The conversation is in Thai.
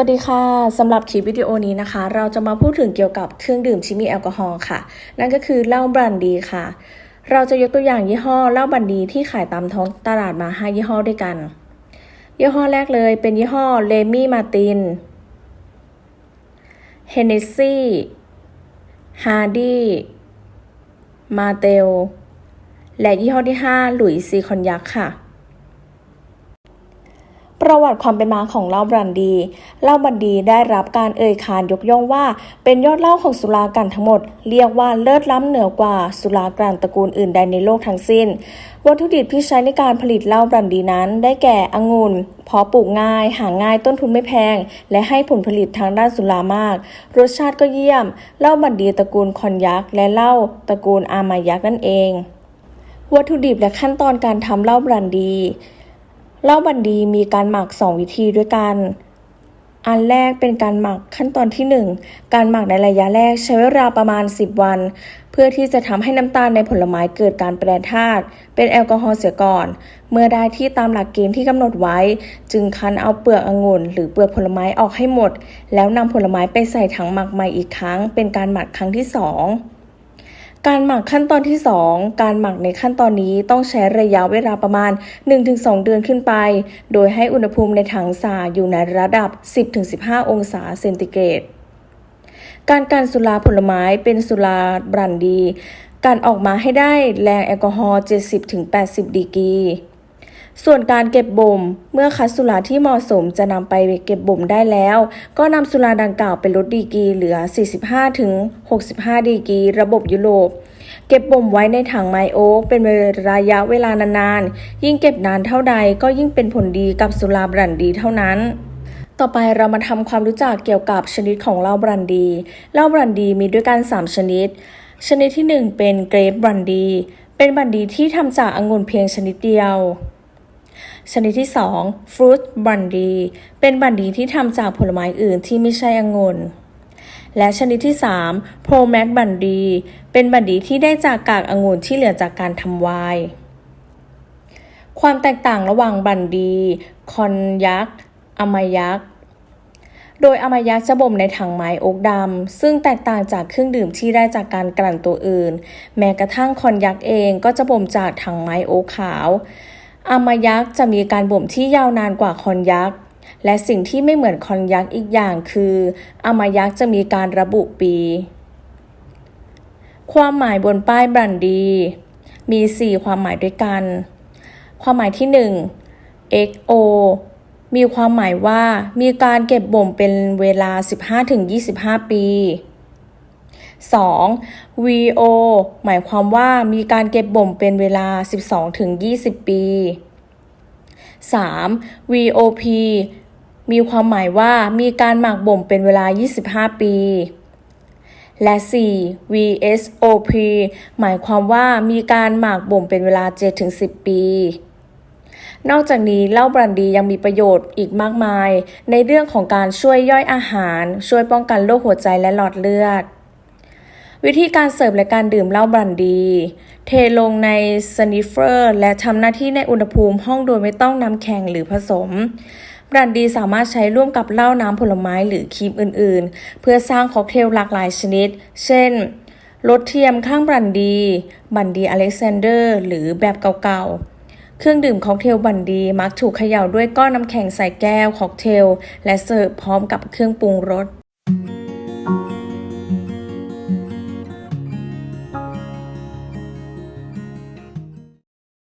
สวัสดีค่ะสำหรับคลิปวิดีโอนี้นะคะ เราจะมาพูดถึงเกี่ยวกับเครื่องดื่มที่มีแอลกอฮอล์ค่ะ นั่นก็คือเหล้าบรันดีค่ะ เราจะยกตัวอย่างยี่ห้อเหล้าบรันดีที่ขายตามท้องตลาดมา5ยี่ห้อด้วยกัน ยี่ห้อแรกเลยเป็นยี่ห้อเลมี่มาตินเฮนเนสซี่ฮาร์ดี้มาเตลและยี่ห้อที่ 5 หลุยซีคอนยักค่ะ ประวัติความเป็นมาของเหล้าบรันดีเหล้าบรันดีได้รับการเอ่ยขานยกย่องว่า เป็นยอดเหล้าของสุรากันทั้งหมด เรียกว่าเลิศล้ำเหนือกว่าสุรากันตระกูลอื่นใดในโลกทั้งสิ้น วัตถุดิบที่ใช้ในการผลิตเหล้าบรันดีนั้น ได้แก่องุ่นเพาะปลูกง่าย หาง่ายต้นทุนไม่แพง และให้ผลผลิตทางด้านสุรามาก รสชาติก็เยี่ยมเหล้าบรันดีตระกูลคอนยักษ์และเหล้าตระกูลอามายักษ์นั่นเอง วัตถุดิบและขั้นตอนการทำเหล้าบรันดี เหล้าบันดีมีการหมัก 2 วิธีด้วยกัน อันแรกเป็นการหมักขั้นตอนที่ 1 การหมักในระยะแรกใช้เวลาประมาณ 10 วัน เพื่อที่จะทำให้น้ำตาลในผลไม้เกิดการแปรธาตุเป็นแอลกอฮอล์เสียก่อน เมื่อได้ที่ตามหลักเกณฑ์ที่กำหนดไว้ จึงคั้นเอาเปลือกองุ่น หรือเปลือกผลไม้ออกให้หมด แล้วนำผลไม้ไปใส่ถังหมักใหม่อีกครั้ง เป็นการหมักครั้งที่ 2 การหมักขั้นตอนที่ 2 การหมักในขั้นตอนนี้ต้องใช้ระยะเวลาประมาณ 1-2 เดือนขึ้นไป โดยให้อุณหภูมิในถังสาอยู่ในระดับ 10-15 องศาเซนติเกรด การกันสุราผลไม้เป็นสุราบรันดี การออกมาให้ได้แรงแอลกอฮอล์ 70-80 ดีกรี ส่วนการเก็บบ่ม เมื่อคัดสุราที่เหมาะสมจะนำไปเก็บบ่มได้แล้ว ก็นำสุราดังกล่าวไปลดดีกรีเหลือ 45-65 ดีกรีระบบยุโรป เก็บบ่มไว้ในถังไมโอเป็นระยะเวลานานๆ ยิ่งเก็บนานเท่าใดก็ยิ่งเป็นผลดีกับสุราบรันดีเท่านั้นต่อไปเรามาทำความรู้จักเกี่ยวกับชนิดของเหล้าบรันดี เหล้าบรันดีมีด้วยกัน 3 ชนิด ชนิดที่ 1 เป็นเกรปบรันดี เป็นบรันดีที่ทำจากองุ่นเพียงชนิดเดียว ชนิดที่2ฟรุตบันดีเป็นบันดีที่ทำจากผลไม้อื่นที่ไม่ใช่องุ่นและชนิดที่3โพรแมกบันดีเป็นบันดีที่ได้จากกากองุ่นที่เหลือจากการทำไวน์ความแตกต่างระหว่างบันดี คอนยักษ์อามายักษ์โดยอามายักษ์จะบ่มในถังไม้โอ๊กดำซึ่งแตกต่างจากเครื่องดื่มที่ได้จากการกลั่นตัวอื่น แม้กระทั่งคอนยักษ์เองก็จะบ่มจากถังไม้โอ๊กขาว อามายักษ์จะมีการบ่มที่ยาวนานกว่าคอนยักษ์ และสิ่งที่ไม่เหมือนคอนยักษ์อีกอย่างคืออามายักษ์จะมีการระบุปี ความหมายบนป้ายบรันดี มี 4 ความหมายด้วยกัน ความหมายที่ 1 XO มีความหมายว่ามีการเก็บบ่มเป็นเวลา 15-25 ปี 2. VO หมายความว่ามีการเก็บบ่มเป็นเวลา 12-20 ปี 3. VOP มีความหมายว่ามีการหมักบ่มเป็นเวลา 25 ปี และ 4. VSOP หมายความว่ามีการหมักบ่มเป็นเวลา 7-10 ปี นอกจากนี้เหล้าบรันดียังมีประโยชน์อีกมากมาย ในเรื่องของการช่วยย่อยอาหาร ช่วยป้องกันโรคหัวใจและหลอดเลือด วิธีการเสิร์ฟและการดื่มเหล้าบรันดี เทลงในสนิฟเฟอร์และทำหน้าที่ในอุณหภูมิห้องโดยไม่ต้องน้ำแข็งหรือผสมบรันดีสามารถใช้ร่วมกับเหล้าน้ำผลไม้หรือครีมอื่นๆ เพื่อสร้างค็อกเทลหลากหลายชนิด เช่นรสเทียมข้างบรันดี บันดีอเล็กซานเดอร์ หรือแบบเก่าๆ เครื่องดื่มค็อกเทลบันดีมักถูกเขย่าด้วยก้อนน้ำแข็งใส่แก้วค็อกเทล และเสิร์ฟพร้อมกับเครื่องปรุงรส